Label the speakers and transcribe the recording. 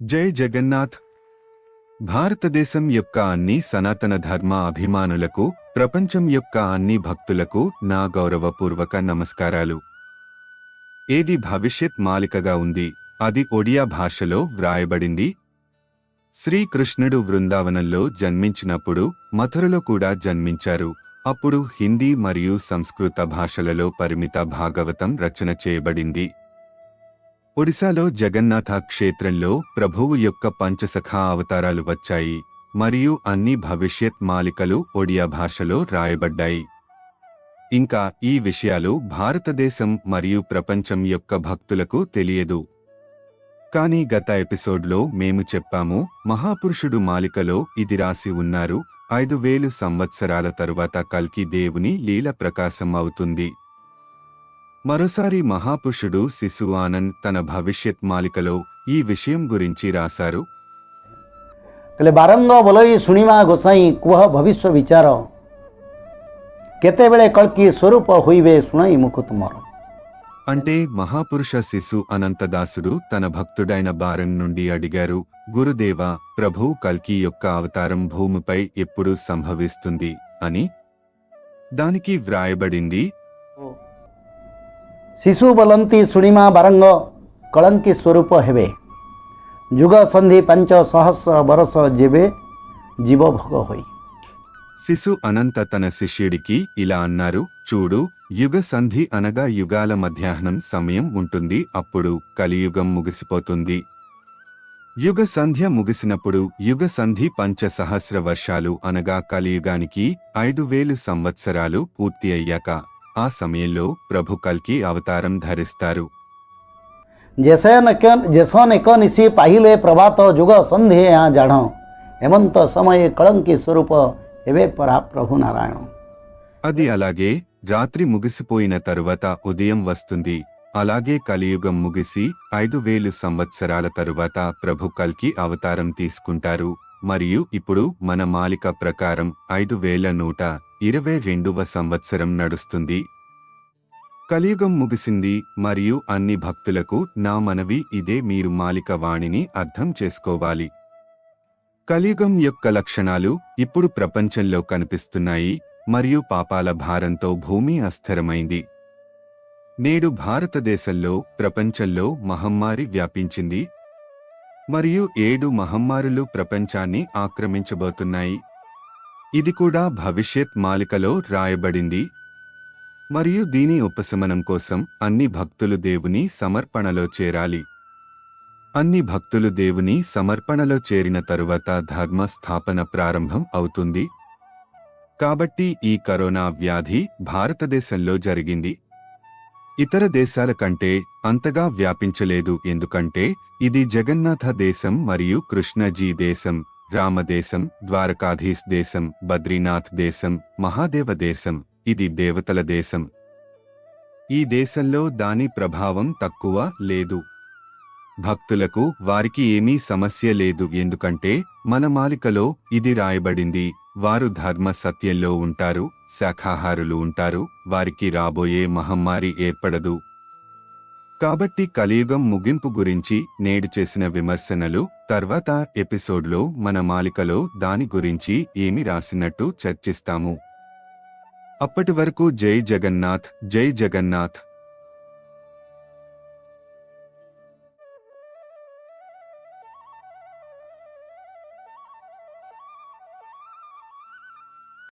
Speaker 1: జై జగన్నాథ్. భారతదేశం యొక్క అన్ని సనాతన ధర్మ అభిమానులకు ప్రపంచం యొక్క అన్ని భక్తులకు నా గౌరవపూర్వక నమస్కారాలు. ఏది భవిష్యత్ మాలికగా ఉంది అది ఒడియా భాషలో వ్రాయబడింది. శ్రీకృష్ణుడు వృందావనంలో జన్మించినప్పుడు మథురలో కూడా జన్మించారు. అప్పుడు హిందీ మరియు సంస్కృత భాషలలో పరిమిత భాగవతం రచన చేయబడింది. ఒడిశాలో జగన్నాథ క్షేత్రంలో ప్రభువు యొక్క పంచసఖా అవతారాలు వచ్చాయి మరియు అన్ని భవిష్యత్ మాలికలు ఒడియా భాషలో రాయబడ్డాయి. ఇంకా ఈ విషయాలు భారతదేశం మరియు ప్రపంచం యొక్క భక్తులకు తెలియదు. కానీ గత ఎపిసోడ్లో మేము చెప్పాము మహాపురుషుడు మాలికలో ఇది రాసి ఉన్నారు ఐదు వేలు సంవత్సరాల తరువాత కల్కి దేవుని లీల ప్రకాశం అవుతుంది. మరోసారి మహాపురుషుడు శిశు ఆనంద్ తన భవిష్యత్ మాలికలో ఈ విషయం గురించి రాశారు
Speaker 2: କହିଲେ ବାରଙ୍ଗ ବୋଲଇ ଶୁଣିମା ଗୋସାଇଁ କୁହ ଭବିଷ୍ୟ ବିଚାର କେତେବେଳେ କଳ୍କି ସ୍ୱରୂପ ହୋଇବେ ଶୁଣାଇ ମୁଖ ତୁମର
Speaker 1: అంటే మహాపురుష శిశు అనంతదాసుడు తన భక్తుడైన బారం నుండి అడిగారు గురుదేవ ప్రభు కల్కి యొక్క అవతారం భూమిపై ఎప్పుడు సంభవిస్తుంది అని దానికి వ్రాయబడింది
Speaker 2: ଶିଶୁ ବୋଲନ୍ତି ଶୁଣିମା ବାରଙ୍ଗ କଳଙ୍କି ସ୍ୱରୂପ ହେବେ ଯୁଗ ସନ୍ଧି ପାଞ୍ଚ ସହସ୍ର ବରଷ ଯେବେ ଜୀବ ଭୋଗ ହୋଇ
Speaker 1: శిశు అనంత తన శిష్యుడికి ఇలా అన్నారు చూడు యుగ సంధి అనగా యుగాల మధ్యాహ్నం సమయం ఉంటుంది అప్పుడు కలియుగం ముగిసిపోతుంది యుగ సంధ్య ముగిసినప్పుడు యుగ సంధి పంచ సహస్ర వర్షాలు అనగా కలియుగానికి ఐదు వేలు సంవత్సరాలు పూర్తి అయ్యాక ఆ సమయంలో ప్రభు కల్కి అవతారం ధరిస్తారు.
Speaker 2: જેસો ને કનિસી પાहिले પ્રભાત જુગ સંધે આ જાણો ప్రభు నారాయణ.
Speaker 1: అది అలాగే రాత్రి ముగిసిపోయిన తరువాత ఉదయం వస్తుంది. అలాగే కలియుగం ముగిసి ఐదు వేలు సంవత్సరాల తరువాత ప్రభు కల్కి అవతారం తీసుకుంటారు. మరియు ఇప్పుడు మన మాలిక ప్రకారం ఐదు వేల నూట ఇరవై రెండవ సంవత్సరం నడుస్తుంది. కలియుగం ముగిసింది మరియు అన్ని భక్తులకు నా మనవి ఇదే మీరు మాలిక వాణిని అర్థం చేసుకోవాలి. కలియుగం యొక్క లక్షణాలు ఇప్పుడు ప్రపంచంలో కనిపిస్తున్నాయి మరియు పాపాల భారంతో భూమి అస్థిరమైంది. నేడు భారతదేశంలో ప్రపంచంలో మహమ్మారి వ్యాపించింది మరియు ఏడు మహమ్మారులు ప్రపంచాన్ని ఆక్రమించబోతున్నాయి. ఇది కూడా భవిష్యత్ మాలికలో రాయబడింది. మరియు దీని ఉపశమనం కోసం అన్ని భక్తులు దేవుని సమర్పణలో చేరాలి. అన్ని భక్తులు దేవుని సమర్పణలో చేరిన తరువాత ధర్మ స్థాపన ప్రారంభం అవుతుంది. కాబట్టి ఈ కరోనా వ్యాధి భారతదేశంలో జరిగింది. ఇతర దేశాల కంటే అంతగా వ్యాపించలేదు. ఎందుకంటే ఇది జగన్నాథ దేశం మరియు కృష్ణజీ దేశం రామదేశం ద్వారకాధీశ్ దేశం బద్రీనాథ్ దేశం మహాదేవ దేశం ఇది దేవతల దేశం. ఈ దేశంలో దాని ప్రభావం తక్కువ లేదు. భక్తులకు వారికి ఏమీ సమస్య లేదు. ఎందుకంటే మన మాలికలో ఇది రాయబడింది. వారు ధర్మ సత్యంలో ఉంటారు శాఖాహారులు ఉంటారు వారికి రాబోయే మహమ్మారి ఏర్పడదు. కాబట్టి కలియుగం ముగింపు గురించి నేడు చేసిన విమర్శనలు తర్వాత ఎపిసోడ్లో మన మాలికలో దాని గురించి ఏమి రాసినట్టు చర్చిస్తాము. అప్పటి వరకు జై జగన్నాథ్ జై జగన్నాథ్